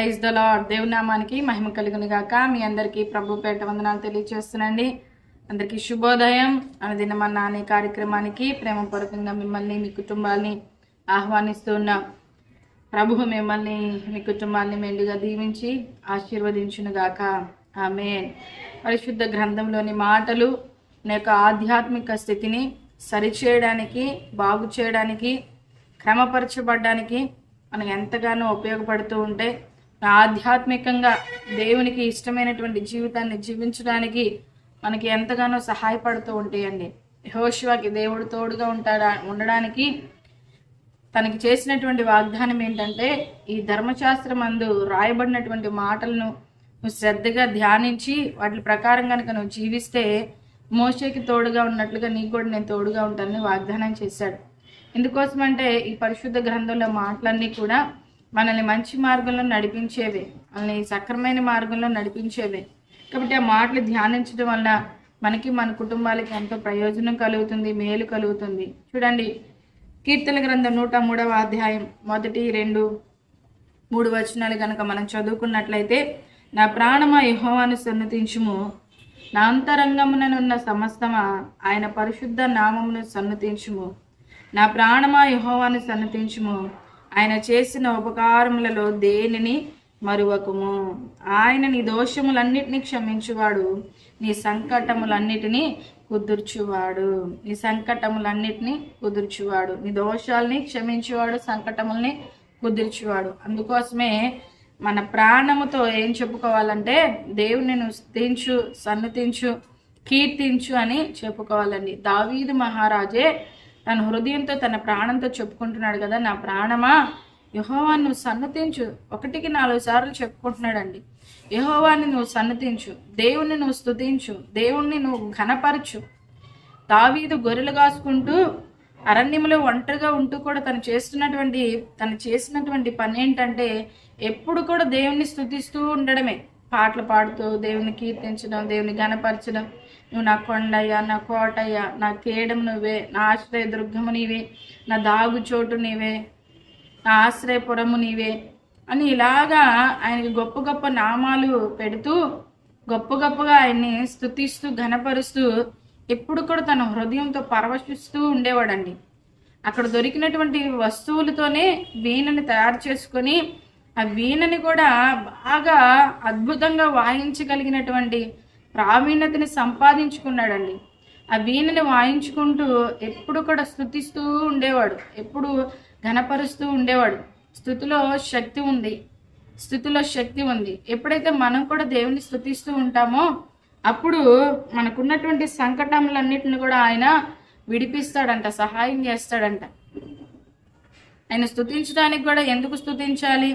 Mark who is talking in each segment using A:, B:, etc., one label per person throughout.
A: Praise the lord. దేవునామానికి మహిమ కలుగును గాక. మీ అందరికీ ప్రభు పేట వందనాలు తెలియజేస్తున్నాండి అందరికీ శుభోదయం. అనుదినమన్న అనే కార్యక్రమానికి ప్రేమపూర్వకంగా మిమ్మల్ని మీ కుటుంబాల్ని ఆహ్వానిస్తూ ఉన్నాం ప్రభువు మిమ్మల్ని మీ కుటుంబాన్ని మెండుగా దీవించి ఆశీర్వదించును గాక. ఆమె పరిశుద్ధ గ్రంథంలోని మాటలు నా యొక్క ఆధ్యాత్మిక స్థితిని సరిచేయడానికి బాగు చేయడానికి క్రమపరచబడడానికి మనకు ఎంతగానో ఉపయోగపడుతూ ఉంటే ఆధ్యాత్మికంగా దేవునికి ఇష్టమైనటువంటి జీవితాన్ని జీవించడానికి మనకి ఎంతగానో సహాయపడుతూ ఉంటాయండి. యహోశివాకి దేవుడు తోడుగా ఉంటాడా ఉండడానికి తనకి చేసినటువంటి వాగ్దానం ఏంటంటే ఈ ధర్మశాస్త్రం అందు రాయబడినటువంటి మాటలను నువ్వు శ్రద్ధగా ధ్యానించి వాటి ప్రకారం కనుక నువ్వు జీవిస్తే మోషేకి తోడుగా ఉన్నట్లుగా నీకు కూడా నేను తోడుగా ఉంటానని వాగ్దానం చేశాడు. ఎందుకోసమంటే ఈ పరిశుద్ధ గ్రంథంలో మాటలన్నీ కూడా మనల్ని మంచి మార్గంలో నడిపించేవే. మనల్ని సక్రమైన మార్గంలో నడిపించేవే. కాబట్టి ఆ మాటలు ధ్యానించడం వల్ల మనకి మన కుటుంబాలకి ఎంతో ప్రయోజనం కలుగుతుంది మేలు కలుగుతుంది. చూడండి కీర్తన గ్రంథం నూట మూడవ అధ్యాయం మొదటి రెండు మూడు వచనాలు కనుక మనం చదువుకున్నట్లయితే నా ప్రాణమ యహోవాను సన్నతించుము. నా అంతరంగముననున్న సమస్తమ ఆయన పరిశుద్ధ నామమును సన్నతించుము. నా ప్రాణమ యహోవాను సన్నతించుము. ఆయన చేసిన ఉపకారములలో దేనిని మరువకుము? ఆయన నీ దోషములన్నిటినీ క్షమించువాడు నీ సంకటములన్నిటినీ కుదుర్చువాడు నీ సంకటములన్నిటినీ కుదుర్చువాడు నీ దోషాలని క్షమించువాడు సంకటముల్ని కుదుర్చువాడు. అందుకోసమే మన ప్రాణముతో ఏం చెప్పుకోవాలంటే దేవుని నువ్వు స్థించు సన్నతించు కీర్తించు అని చెప్పుకోవాలండి. దావీదు మహారాజే తన హృదయంతో తన ప్రాణంతో చెప్పుకుంటున్నాడు కదా నా ప్రాణమా? యహోవాన్ని నువ్వు సన్నతించు. ఒకటికి నాలుగు సార్లు చెప్పుకుంటున్నాడండి. యహోవాన్ని నువ్వు సన్నతించు. దేవుణ్ణి నువ్వు స్తుతించు. దేవుణ్ణి నువ్వు ఘనపరచు. తావీదు గొర్రెలు కాసుకుంటూ అరణ్యంలో ఒంటరిగా ఉంటూ కూడా తను చేస్తున్నటువంటి తను చేసినటువంటి పని ఏంటంటే ఎప్పుడు కూడా దేవుణ్ణి స్థుతిస్తూ ఉండడమే. పాటలు పాడుతూ దేవుని కీర్తించడం దేవుని గణపరచడం నువ్వు నా కొండయ్యా నా కోటయ్య నా కేడం నువ్వే నా ఆశ్రయ దుర్గము నీవే నా దాగు చోటు నీవే నా ఆశ్రయపురము నీవే అని ఇలాగా ఆయనకి గొప్ప గొప్ప నామాలు పెడుతూ గొప్ప గొప్పగా ఆయన్ని స్తుతిస్తూ ఘనపరుస్తూ ఎప్పుడు కూడా తన హృదయంతో పరవశిస్తూ ఉండేవాడండి. అక్కడ దొరికినటువంటి వస్తువులతోనే వీణని తయారు చేసుకొని ఆ వీణని కూడా బాగా అద్భుతంగా వాయించగలిగినటువంటి ప్రావీణ్యతని సంపాదించుకున్నాడండి. ఆ వీణని వాయించుకుంటూ ఎప్పుడు కూడా స్థుతిస్తూ ఉండేవాడు. ఎప్పుడు ఘనపరుస్తూ ఉండేవాడు. స్థుతిలో శక్తి ఉంది. స్థుతిలో శక్తి ఉంది. ఎప్పుడైతే మనం కూడా దేవుని స్థుతిస్తూ ఉంటామో అప్పుడు మనకున్నటువంటి సంకటములన్నిటిని కూడా ఆయన విడిపిస్తాడంట సహాయం చేస్తాడంట. ఆయన స్థుతించడానికి కూడా ఎందుకు స్థుతించాలి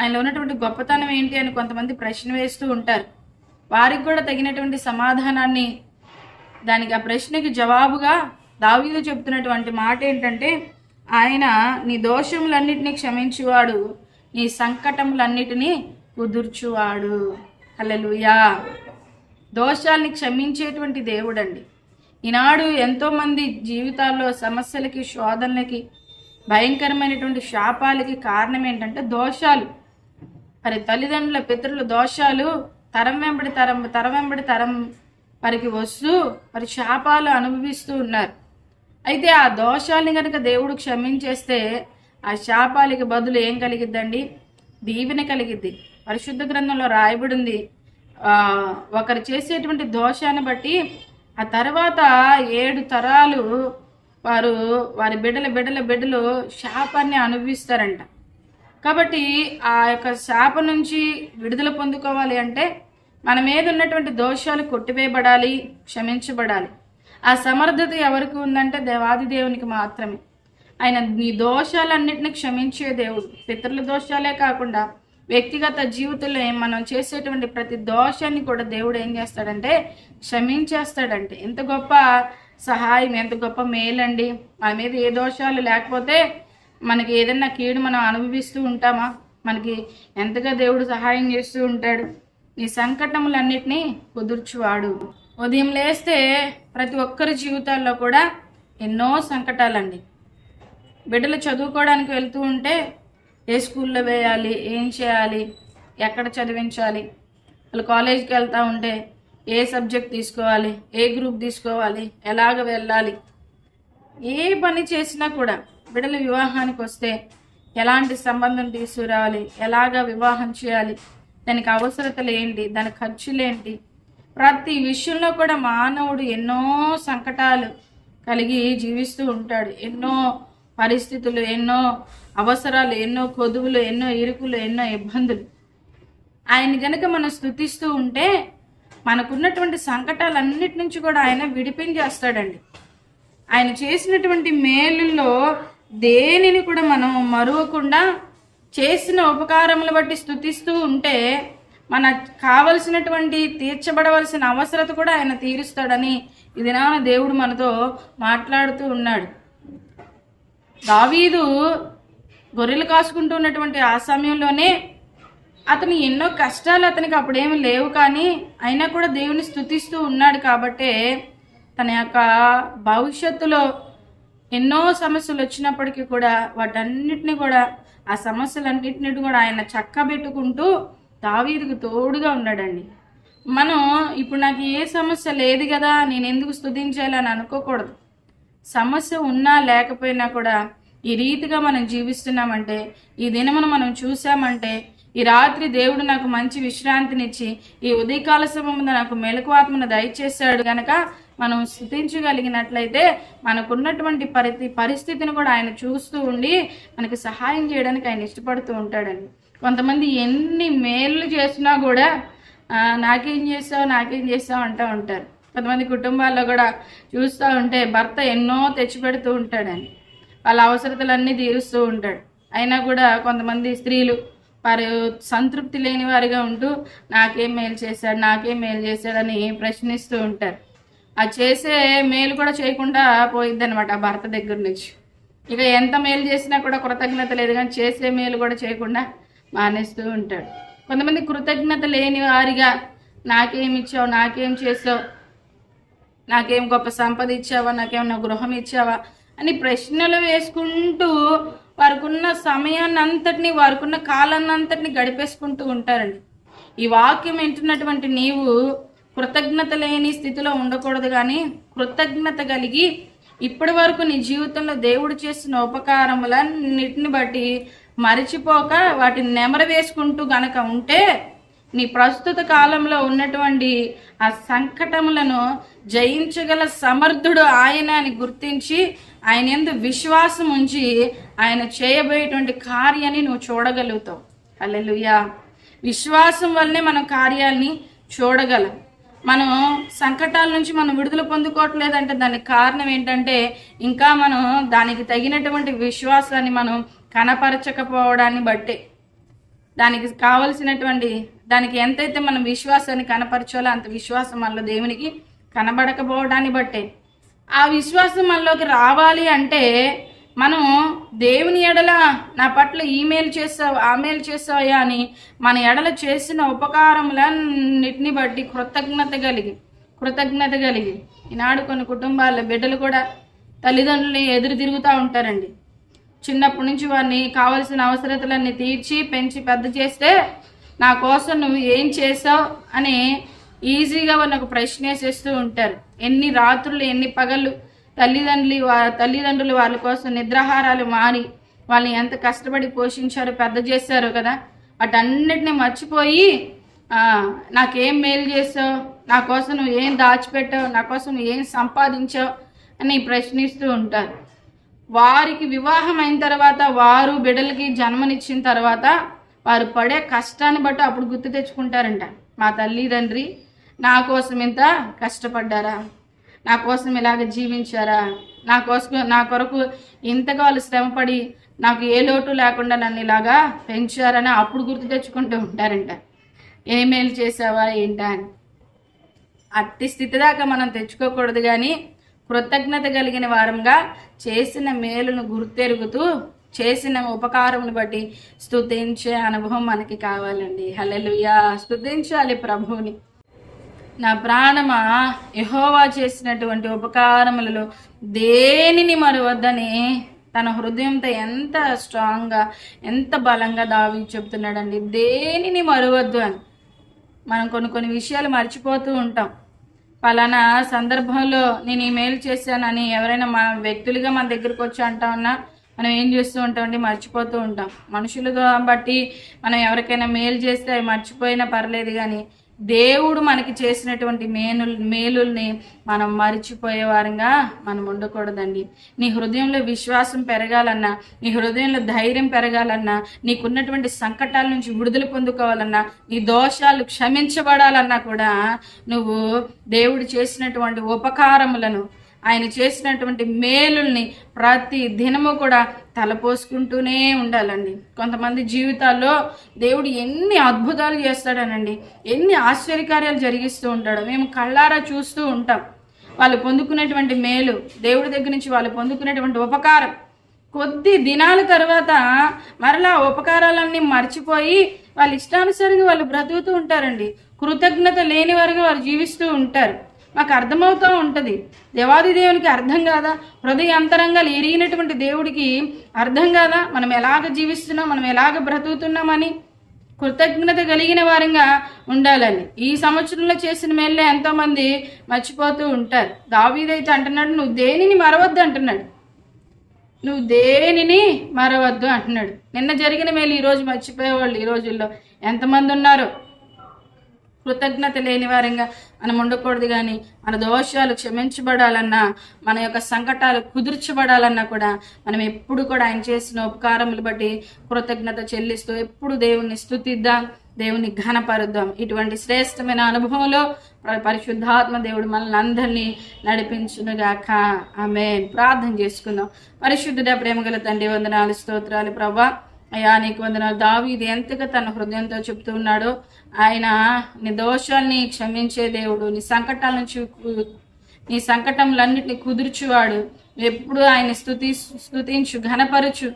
A: ఆయనలో ఉన్నటువంటి గొప్పతనం ఏంటి అని కొంతమంది ప్రశ్న వేస్తూ ఉంటారు. వారికి కూడా తగినటువంటి సమాధానాన్ని దానికి ఆ ప్రశ్నకి జవాబుగా దావీదు చెప్తున్నటువంటి మాట ఏంటంటే ఆయన నీ దోషములన్నిటినీ క్షమించువాడు నీ సంకటములన్నిటినీ కుదుర్చువాడు. హల్లెలూయా. దోషాల్ని క్షమించేటువంటి దేవుడండి. ఈనాడు ఎంతోమంది జీవితాల్లో సమస్యలకి శోధనలకి భయంకరమైనటువంటి శాపాలకి కారణం ఏంటంటే దోషాలు. మరి తల్లిదండ్రుల పితరుల దోషాలు తరం వెంబడి తరం తరం వెంబడి తరం వారికి వస్తూ మరి శాపాలు అనుభవిస్తూ ఉన్నారు. అయితే ఆ దోషాల్ని కనుక దేవుడు క్షమించేస్తే ఆ శాపాలకి బదులు ఏం కలిగిద్దండి? దీవెన కలిగిద్ది. పరిశుద్ధ గ్రంథంలో రాయబడింది. ఒకరు చేసేటువంటి దోషాన్ని బట్టి ఆ తర్వాత ఏడు తరాలు వారు వారి బిడ్డల బిడ్డల బిడ్డలు శాపాన్ని అనుభవిస్తారంట. కాబట్టి ఆ యొక్క శాప నుంచి విడుదల పొందుకోవాలి అంటే మన మీద ఉన్నటువంటి దోషాలు కొట్టివేయబడాలి క్షమించబడాలి. ఆ సమర్థత ఎవరికి ఉందంటే దేవాది దేవునికి మాత్రమే. ఆయన నీ దోషాలన్నింటినీ క్షమించే దేవుడు. పితరుల దోషాలే కాకుండా వ్యక్తిగత జీవితంలో ఏం మనం చేసేటువంటి ప్రతి దోషాన్ని కూడా దేవుడు ఏం చేస్తాడంటే క్షమించేస్తాడంటే. ఎంత గొప్ప సహాయం ఎంత గొప్ప మేలండి. మన మీద ఏ దోషాలు లేకపోతే మనకి ఏదైనా కీడు మనం అనుభవిస్తూ ఉంటామా? మనకి ఎంతగా దేవుడు సహాయం చేస్తూ ఉంటాడు? ఈ సంకటములన్నిటినీ కుదుర్చువాడు. ఉదయం లేస్తే ప్రతి ఒక్కరి జీవితాల్లో కూడా ఎన్నో సంకటాలండి. బిడ్డలు చదువుకోవడానికి వెళ్తూ ఉంటే ఏ స్కూల్లో వేయాలి? ఏం చేయాలి? ఎక్కడ చదివించాలి? వాళ్ళు కాలేజీకి వెళ్తూ ఉంటే ఏ సబ్జెక్ట్ తీసుకోవాలి? ఏ గ్రూప్ తీసుకోవాలి? ఎలాగ వెళ్ళాలి? ఏ పని చేసినా కూడా బిడ్డల వివాహానికి వస్తే ఎలాంటి సంబంధం తీసుకురావాలి? ఎలాగ వివాహం చేయాలి? దానికి అవసరతలు ఏంటి? దాని ఖర్చులు ఏంటి? ప్రతి విషయంలో కూడా మానవుడు ఎన్నో సంకటాలు కలిగి జీవిస్తూ ఉంటాడు. ఎన్నో పరిస్థితులు ఎన్నో అవసరాలు ఎన్నో కొదువులు ఎన్నో ఇరుకులు ఎన్నో ఇబ్బందులు. ఆయన గనక మనం స్థుతిస్తూ ఉంటే మనకున్నటువంటి సంకటాలన్నిటి నుంచి కూడా ఆయన విడిపించేస్తాడండి. ఆయన చేసినటువంటి మేలుల్లో దేనిని కూడా మనం మరువకుండా చేసిన ఉపకారములు బట్టి స్థుతిస్తూ ఉంటే మన కావలసినటువంటి తీర్చబడవలసిన అవసరత కూడా ఆయన తీరుస్తాడని ఇది దేవుడు మనతో మాట్లాడుతూ ఉన్నాడు. దావీదు గొర్రెలు కాసుకుంటూ ఉన్నటువంటి ఆ సమయంలోనే అతను ఎన్నో కష్టాలు అతనికి అప్పుడేమి లేవు కానీ అయినా కూడా దేవుని స్థుతిస్తూ ఉన్నాడు కాబట్టే తన యొక్క భవిష్యత్తులో ఎన్నో సమస్యలు వచ్చినప్పటికీ కూడా వాటన్నిటిని కూడా ఆ సమస్యలన్నింటినీ కూడా ఆయన చక్కబెట్టుకుంటూ దావీదుకు తోడుగా ఉన్నాడండి. మనం ఇప్పుడు నాకు ఏ సమస్య లేదు కదా నేను ఎందుకు స్థుతించాలని అనుకోకూడదు. సమస్య ఉన్నా లేకపోయినా కూడా ఈ రీతిగా మనం జీవిస్తున్నామంటే ఈ దినమును మనం చూసామంటే ఈ రాత్రి దేవుడు నాకు మంచి విశ్రాంతినిచ్చి ఈ ఉదయకాల సమయంలో నాకు మెలకువాత్మను దయచేశాడు గనక మనం స్థుతించగలిగినట్లయితే మనకున్నటువంటి పరి పరిస్థితిని కూడా ఆయన చూస్తూ ఉండి మనకి సహాయం చేయడానికి ఆయన ఇష్టపడుతూ ఉంటాడండి. కొంతమంది ఎన్ని మేలు చేసినా కూడా నాకేం చేస్తావు నాకేం చేస్తావు అంటూ ఉంటారు. కొంతమంది కుటుంబాల్లో కూడా చూస్తూ ఉంటే భర్త ఎన్నో తెచ్చిపెడుతూ ఉంటాడని వాళ్ళ అవసరతలన్నీ తీరుస్తూ ఉంటాడు. అయినా కూడా కొంతమంది స్త్రీలు వారు సంతృప్తి లేని వారిగా ఉంటూ నాకేం మేలు చేశాడు నాకేం మేలు చేశాడని ప్రశ్నిస్తూ ఉంటారు. ఆ చేసే మేలు కూడా చేయకుండా పోయిద్ది అనమాట ఆ భర్త దగ్గర నుంచి. ఇక ఎంత మేలు చేసినా కూడా కృతజ్ఞత లేదు కానీ చేసే మేలు కూడా చేయకుండా మానేస్తూ ఉంటాడు. కొంతమంది కృతజ్ఞత లేని వారిగా నాకేం ఇచ్చావు నాకేం చేసావు నాకేం గొప్ప సంపద ఇచ్చావా నాకేమన్నా గృహం ఇచ్చావా అని ప్రశ్నలు వేసుకుంటూ వారికున్న సమయాన్ని అంతటిని వారికున్న కాలాన్ని అంతటిని గడిపేసుకుంటూ ఉంటారండి. ఈ వాక్యం వింటున్నటువంటి నీవు కృతజ్ఞత లేని స్థితిలో ఉండకూడదు కానీ కృతజ్ఞత కలిగి ఇప్పటి వరకు నీ జీవితంలో దేవుడు చేసిన ఉపకారములన్నిటిని బట్టి మరిచిపోక వాటిని నెమర వేసుకుంటూ గనక ఉంటే నీ ప్రస్తుత కాలంలో ఉన్నటువంటి ఆ సంకటములను జయించగల సమర్థుడు ఆయన అని గుర్తించి ఆయన ఎందు విశ్వాసం ఉంచి ఆయన చేయబోయేటువంటి కార్యాన్ని నువ్వు చూడగలుగుతావు. అల్లెలుయా విశ్వాసం వల్లనే మనం కార్యాల్ని చూడగలం. మనం సంకటాల నుంచి మనం విడుదల పొందుకోవట్లేదంటే దానికి కారణం ఏంటంటే ఇంకా మనం దానికి తగినటువంటి విశ్వాసాన్ని మనం కనపరచకపోవడాన్ని బట్టే. దానికి కావలసినటువంటి దానికి ఎంతైతే మనం విశ్వాసాన్ని కనపరచాలో అంత విశ్వాసం మనలో దేవునికి కనబడకపోవడాన్ని బట్టే. ఆ విశ్వాసం మనలోకి రావాలి అంటే మనం దేవుని ఎడల నా పట్ల ఈమెయిల్ చేస్తావు ఆ మెయిల్ అని మన ఎడల చేసిన ఉపకారములన్నిటిని బట్టి కృతజ్ఞత కలిగి కృతజ్ఞత కలిగి ఈనాడు కొన్ని కుటుంబాల బిడ్డలు కూడా తల్లిదండ్రులని ఎదురు తిరుగుతూ ఉంటారండి. చిన్నప్పటి నుంచి వారిని కావలసిన అవసరతలన్నీ తీర్చి పెంచి పెద్ద చేస్తే నా కోసం నువ్వు ఏం చేసావు అని ఈజీగా నాకు ప్రశ్న వేసేస్తూ ఉంటారు. ఎన్ని రాత్రులు ఎన్ని పగళ్ళు తల్లిదండ్రులు వా- తల్లిదండ్రులు వాళ్ళ కోసం నిద్రాహారాలు మారి వాళ్ళని ఎంత కష్టపడి పోషించారు పెద్ద చేశారు కదా వాటన్నిటిని మర్చిపోయి నాకేం మేలు చేసావు నా కోసం నువ్వు ఏం దాచిపెట్టావు నా కోసం నువ్వు ఏం సంపాదించావు అని ప్రశ్నిస్తూ ఉంటారు. వారికి వివాహం అయిన తర్వాత వారు బిడ్డలకి జన్మనిచ్చిన తర్వాత వారు పడే కష్టాన్ని బట్టి అప్పుడు గుర్తు తెచ్చుకుంటారంట. మా తల్లిదండ్రి నా కోసం ఇంత కష్టపడ్డారా? నా కోసం ఇలాగ జీవించారా? నా కోసం నా కొరకు ఇంతగా వాళ్ళు శ్రమపడి నాకు ఏ లోటు లేకుండా నన్ను ఇలాగా పెంచారని అప్పుడు గుర్తు తెచ్చుకుంటూ ఉంటారంట. ఏమేలు చేసావా? ఏంటా? అని. అట్టి స్థితి దాకా మనం తెచ్చుకోకూడదు కానీ కృతజ్ఞత కలిగిన వారంగా చేసిన మేలును గుర్తెరుగుతూ చేసిన ఉపకారమును బట్టి స్థుతించే అనుభవం మనకి కావాలండి. హల్లెలూయా. స్తుతించాలి ప్రభువుని. నా ప్రాణమా యహోవా చేసినటువంటి ఉపకారములలో దేనిని మరవద్దని తన హృదయంతో ఎంత స్ట్రాంగ్గా ఎంత బలంగా దావి చెప్తున్నాడండి దేనిని మరవద్దు అని మనం కొన్ని కొన్ని విషయాలు మర్చిపోతూ ఉంటాం. పలానా సందర్భంలో నేను ఈ మెయిల్ చేశానని ఎవరైనా మన వ్యక్తులుగా మన దగ్గరకు వచ్చి అంటా ఉన్నా మనం ఏం చేస్తూ ఉంటామండి మర్చిపోతూ ఉంటాం. మనుషులతో బట్టి మనం ఎవరికైనా మేలు చేస్తే మర్చిపోయినా పర్లేదు కానీ దేవుడు మనకి చేసినటువంటి మేలు మేలుల్ని మనం మరిచిపోయే వారంగా మనం ఉండకూడదండి. నీ హృదయంలో విశ్వాసం పెరగాలన్నా నీ హృదయంలో ధైర్యం పెరగాలన్నా నీకున్నటువంటి సంకటాల నుంచి విడుదల పొందుకోవాలన్నా నీ దోషాలు క్షమించబడాలన్నా కూడా నువ్వు దేవుడు చేసినటువంటి ఉపకారములను ఆయన చేసినటువంటి మేలుల్ని ప్రతి దినము కూడా తలపోసుకుంటూనే ఉండాలండి. కొంతమంది జీవితాల్లో దేవుడు ఎన్ని అద్భుతాలు చేస్తాడనండి. ఎన్ని ఆశ్చర్యకార్యాలు జరిగిస్తూ ఉంటాడు. మేము కళ్ళారా చూస్తూ ఉంటాం. వాళ్ళు పొందుకునేటువంటి మేలు దేవుడి దగ్గర నుంచి వాళ్ళు పొందుకునేటువంటి ఉపకారం. కొద్ది దినాల తర్వాత మరలా ఉపకారాలన్నీ మర్చిపోయి వాళ్ళ ఇష్టానుసారంగా వాళ్ళు బ్రతుకుతూ ఉంటారండి. కృతజ్ఞత లేని వారుగా వారు జీవిస్తూ ఉంటారు. మాకు అర్థమవుతూ ఉంటుంది. దేవాది దేవునికి అర్థం కాదా? హృదయ అంతరంగాలు ఎరిగినటువంటి దేవుడికి అర్థం కాదా? మనం ఎలాగ జీవిస్తున్నాం? మనం ఎలాగ బ్రతుకుతున్నామని? కృతజ్ఞత కలిగిన వారంగా ఉండాలని. ఈ సంవత్సరంలో చేసిన మేళ్ళే ఎంతోమంది మర్చిపోతూ ఉంటారు. దావీదైతే అంటున్నాడు నువ్వు దేనిని మరవద్దు? అంటున్నాడు. నువ్వు దేనిని మరవద్దు? అంటున్నాడు. నిన్న జరిగిన మేలు ఈరోజు మర్చిపోయేవాళ్ళు ఈ రోజుల్లో ఎంతమంది ఉన్నారో. కృతజ్ఞత లేని వారంగా మనం ఉండకూడదు కానీ మన దోషాలు క్షమించబడాలన్నా మన యొక్క సంకటాలు కుదుర్చబడాలన్నా కూడా మనం ఎప్పుడు కూడా ఆయన చేసిన ఉపకారములు బట్టి కృతజ్ఞత చెల్లిస్తూ ఎప్పుడు దేవుణ్ణి స్థుతిద్దాం దేవుని ఘనపరుద్దాం. ఇటువంటి శ్రేష్టమైన అనుభవంలో పరిశుద్ధాత్మ దేవుడు మనల్ని అందరినీ నడిపించునుగాక. ఆమె ప్రార్థన చేసుకుందాం. పరిశుద్ధుడ ప్రేమగల తండ్రి వందనాలు స్తోత్రాలు ప్రభా. అయా నీకు వందనాలు. దావీదు ఎంతగా తన హృదయంతో చెప్తూ ఉన్నాడో ఆయన నీ దోషాల్ని క్షమించే దేవుడు నీ సంకటాల నుంచి కు- నీ సంకటములన్నిటిని కుదుర్చువాడు. ఎప్పుడు ఆయన స్థుతి స్తుతించు ఘనపరచు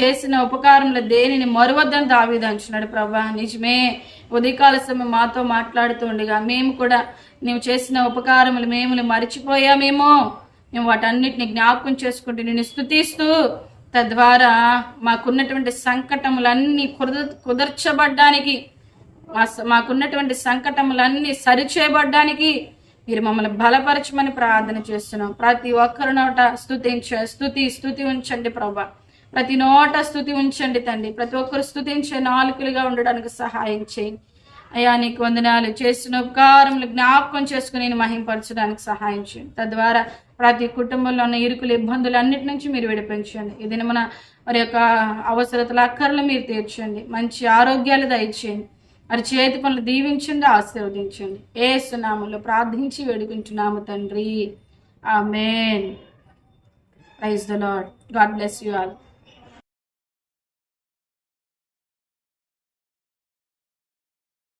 A: చేసిన ఉపకారంలో దేనిని మరువద్దని దావిదంచున్నాడు ప్రభా నిజమే. ఉదయకాల సమయం మాతో మాట్లాడుతుండగా మేము కూడా నువ్వు చేసిన ఉపకారములు మేము మరిచిపోయామేమో. మేము వాటన్నిటిని జ్ఞాపకం చేసుకుంటూ నేను స్తుతిస్తూ తద్వారా మాకున్నటువంటి సంకటములన్నీ కుద కుదర్చబడ్డానికి మాకున్నటువంటి సంకటములన్నీ సరిచేయబడ్డానికి మీరు మమ్మల్ని బలపరచమని ప్రార్థన చేస్తున్నాం. ప్రతి ఒక్కరి నోట స్థుతించ స్థుతి స్థుతి ఉంచండి ప్రభా. ప్రతి నోట స్థుతి ఉంచండి తండ్రి. ప్రతి ఒక్కరు స్థుతించే నాలుకలుగా ఉండడానికి సహాయం చేయండి. అయ్యా నీకు వందనాలు. చేసిన ఉపకారములు జ్ఞాపకం చేసుకుని నేను మహింపరచడానికి సహాయం చేయండి. తద్వారా ప్రతి కుటుంబంలో ఉన్న ఇరుకులు ఇబ్బందులు అన్నిటి నుంచి మీరు విడిపించండి. ఇది మన మరి యొక్క అవసరతల అక్కర్లు మీరు తీర్చండి. మంచి ఆరోగ్యాలు దయచేయండి. మరి చేతి పనులు దీవించండి ఆశీర్వదించండి. ఏ సునామంలో ప్రార్థించి వేడుకుంటున్నాము తండ్రి. Amen praise the Lord God bless you all.